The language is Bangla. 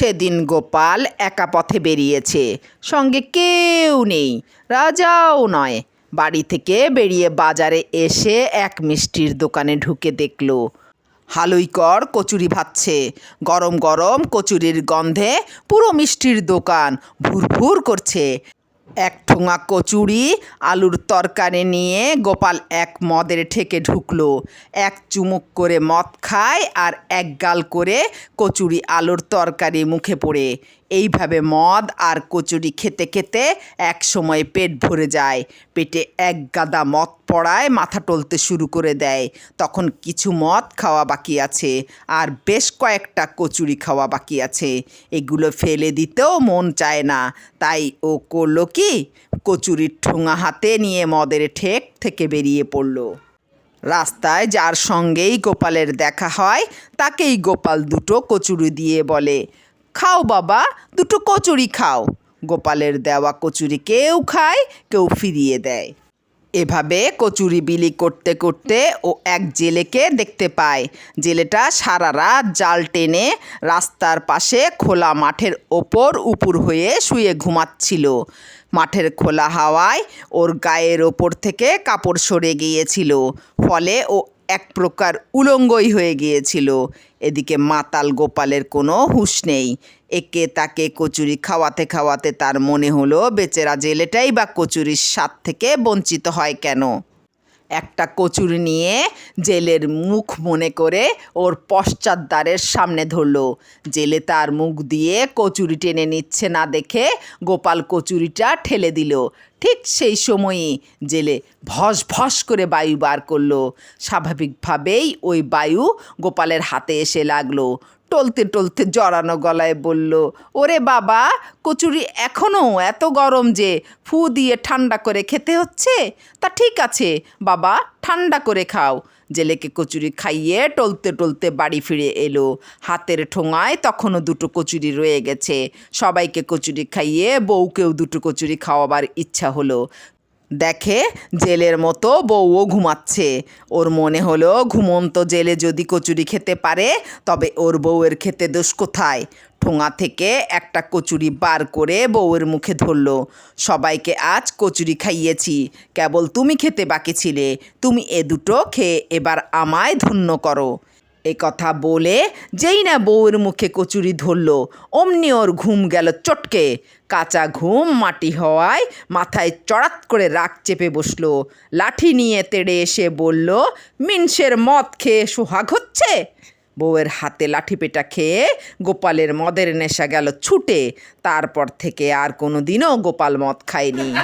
সেদিন গোপাল একা পথে বেরিয়েছে। সঙ্গে কেউ নেই, রাজাও নয়। বাড়ি থেকে বেরিয়ে বাজারে এসে এক মিষ্টির দোকানে ঢুকে দেখল হালুইকর কচুরি ভাজছে। গরম গরম কচুরির গন্ধে পুরো মিষ্টির দোকান ভুরভুর করছে। এক ঠোঙা কচুরি আলুর তরকারি নিয়ে গোপাল এক মদের ঠেকে ঢুকলো। এক চুমুক করে মদ খায় আর এক গাল করে কচুরি আলুর তরকারি মুখে পড়ে। এইভাবে মদ আর কচুরি খেতে খেতে এক সময় পেট ভরে যায়। পেটে এক গাদা মদ পড়ায় মাথা টলতে শুরু করে দেয়। তখন কিছু মদ খাওয়া বাকি আছে আর বেশ কয়েকটা কচুরি খাওয়া বাকি আছে। এগুলো ফেলে দিতেও মন চায় না। তাই ও করল কি? কচুরির ঠোঙা হাতে নিয়ে মদের ঠেক থেকে বেরিয়ে পড়ল। রাস্তায় যার সঙ্গেই গোপালের দেখা হয়, তাকেই গোপাল দুটো কচুরি দিয়ে বলে খাও বাবা, দুটো কচুরি খাও। গোপালের দেওয়া কচুরি কেউ খায়, কেউ ফিরিয়ে দেয়। এভাবে কচুরি বিলি করতে করতে ও এক জেলেকে দেখতে পায়। জেলেটা সারা রাত জাল টেনে রাস্তার পাশে খোলা মাঠের ওপর উপুর হয়ে শুয়ে ঘুমাচ্ছিল। মাঠের খোলা হাওয়ায় ওর গায়ের ওপর থেকে কাপড় সরে গিয়েছিল। ফলে ও এক প্রকার উলঙ্গই হয়ে গিয়েছিল। এদিকে মাতাল গোপালের কোনো হুঁশ নেই। একে তাকে কচুরি খাওয়াতে খাওয়াতে তার মনে হলো, বেচেরা জেলেটাই বা কচুরির স্বাদ থেকে বঞ্চিত হয় কেন? একটা কচুরি নিয়ে জেলের মুখ মনে করে ওর পশ্চাৎদ্বারের সামনে ধরলো। জেলে তার মুখ দিয়ে কচুরি টেনে নিচ্ছে না দেখে গোপাল কচুরিটা ঠেলে দিল। ঠিক সেই সময়ই জেলে ভস ভস করে বায়ু বার করল। স্বাভাবিকভাবেই ওই বায়ু গোপালের হাতে এসে লাগল। টলতে টলতে জড়ানো গলায় বলল, ওরে বাবা, কচুরি এখনও এত গরম যে ফু দিয়ে ঠান্ডা করে খেতে হচ্ছে? তা ঠিক আছে, বাবা, ঠান্ডা করে খাও। জেলেকে কচুরি খাইয়ে টলতে টলতে বাড়ি ফিরে এলো। হাতের ঠোঙায় তখনও দুটো কচুরি রয়ে গেছে। সবাইকে কচুরি খাইয়ে বউকেও দুটো কচুরি খাওয়াবার ইচ্ছা হলো। দেখে জেলের মতো বউও ঘুমাচ্ছে। ওর মনে হলো ঘুমন্ত জেলে যদি কচুরি খেতে পারে, তবে ওর বউয়ের খেতে দোষ কোথায়? ঠোঙা থেকে একটা কচুরি বার করে বউয়ের মুখে ধরলো। সবাইকে আজ কচুরি খাইয়েছি। কেবল তুমি খেতে বাকি ছিলে। তুমি এ দুটো খেয়ে এবার আমায় ধন্য করো। এ কথা বলে যেই না বউয়ের মুখে কচুরি ধরলো। অমনি ওর ঘুম গেল চটকে। কাঁচা ঘুম মাটি হওয়ায় মাথায় চড়াত করে রাগ চেপে বসল। লাঠি নিয়ে তেড়ে এসে বলল, মিনসের মদ খেয়ে সোহাগ হচ্ছে? বউয়ের হাতে লাঠি পেটা খেয়ে গোপালের মদের নেশা গেল ছুটে। তারপর থেকে আর কোনো দিনও গোপাল মদ খায়নি।